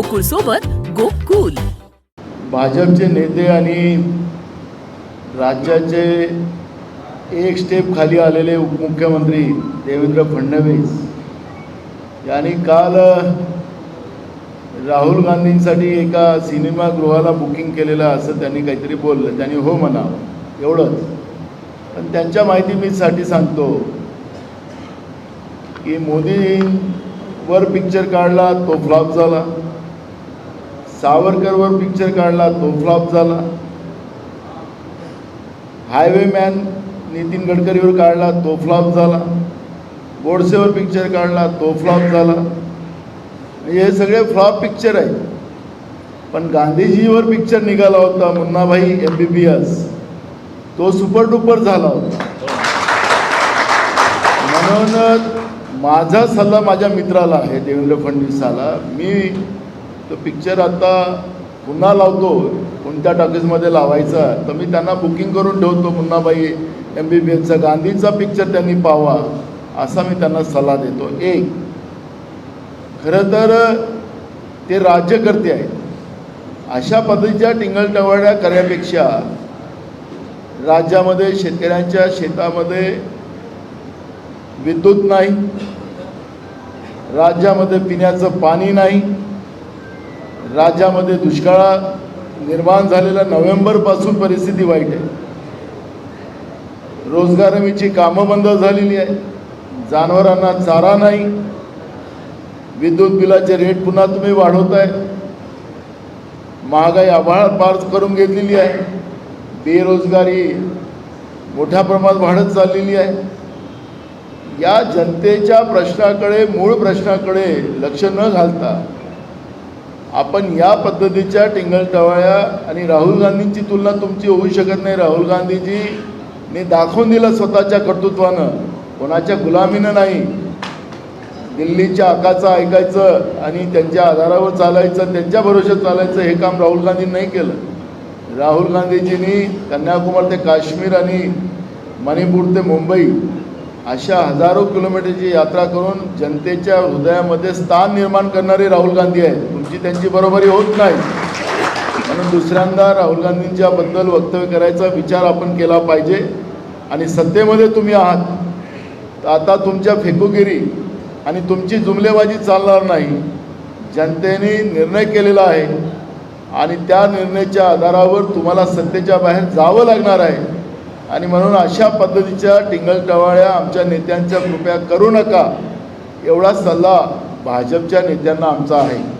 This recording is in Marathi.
गोकुळ सोबत गोकुल. भाजपचे नेते आणि राज्याचे एक स्टेप खाली आलेले उपमुख्यमंत्री देवेंद्र फडणवीस यांनी काल राहुल गांधींसाठी एका सिनेमागृहाला बुकिंग केलेलं असं त्यांनी काहीतरी बोललं. त्यांनी हो म्हणावं एवढंच. पण त्यांच्या माहिती मी साठी सांगतो की मोदींवर पिक्चर काढला तो फ्लॉप झाला. सावरकरवर पिक्चर काढला तो फ्लॉप झाला. हायवे मॅन नितीन गडकरीवर काढला तो फ्लॉप झाला. गोडसेवर पिक्चर काढला तो फ्लॉप झाला. हे सगळे फ्लॉप पिक्चर आहेत. पण गांधीजीवर पिक्चर निघाला होता Munnabhai M B B S तो सुपर डुपर झाला होता. म्हणून माझा सल्ला माझ्या मित्राला आहे देवेंद्र फडणवीसाला मी तो पिक्चर आता पुन्हा लावतो. कोणत्या टॉकीजमध्ये लावायचा तर मी त्यांना बुकिंग करून ठेवतो. मुन्नाबाई एम बी बी एसचा गांधीचा पिक्चर त्यांनी पाहावा असा मी त्यांना सल्ला देतो. एक खरं तर ते राज्यकर्ते आहेत. अशा पद्धतीच्या टिंगलटवाड्या करण्यापेक्षा राज्यामध्ये शेतकऱ्यांच्या शेतामध्ये विद्युत नाही राज्यामध्ये पिण्याचं पाणी नाही राज्यामध्ये दुष्काळ निर्माण झालेला नोव्हेंबरपासून परिस्थिती वाईट आहे. रोजगार हमीची कामं बंद झालेली आहे जनावरांना चारा नाही. विद्युत बिलाचे रेट पुन्हा तुम्ही वाढवताय. महागाई आभाळ पार करून घेतलेली आहे. बेरोजगारी मोठ्या प्रमाणात वाढत चाललेली आहे. या जनतेच्या प्रश्नाकडे मूळ प्रश्नाकडे लक्ष न घालता आपण या पद्धतीच्या टिंगलटवाळ्या आणि राहुल गांधींची तुलना तुमची होऊ शकत नाही. राहुल गांधीजीने दाखवून दिलं स्वतःच्या कर्तृत्वानं. कोणाच्या गुलामीनं नाही. दिल्लीच्या आकाचं ऐकायचं आणि त्यांच्या आधारावर चालायचं त्यांच्या भरोशात चालायचं हे काम राहुल गांधींनी नाही केलं. राहुल गांधीजींनी कन्याकुमारी ते काश्मीर आणि मणिपूर ते मुंबई अशा हजारो किलोमीटरची यात्रा करून जनतेच्या हृदयामध्ये स्थान निर्माण करणारे राहुल गांधी आहेत. आमची त्यांची बरोबरी होत नाही. म्हणून दुसऱ्यांदा राहुल गांधींच्याबद्दल वक्तव्य करायचा विचार आपण केला पाहिजे आणि सत्तेमध्ये तुम्ही आहात. तर आता तुमच्या फेकूगिरी आणि तुमची जुमलेबाजी चालणार नाही. जनतेने निर्णय केलेला आहे आणि त्या निर्णयाच्या आधारावर तुम्हाला सत्तेच्या बाहेर जावं लागणार आहे. आणि म्हणून अशा पद्धतीच्या टिंगलटवाळ्या आमच्या नेत्यांच्या कृपया करू नका. एवढा सल्ला भाजपच्या नेत्यांना आमचा आहे.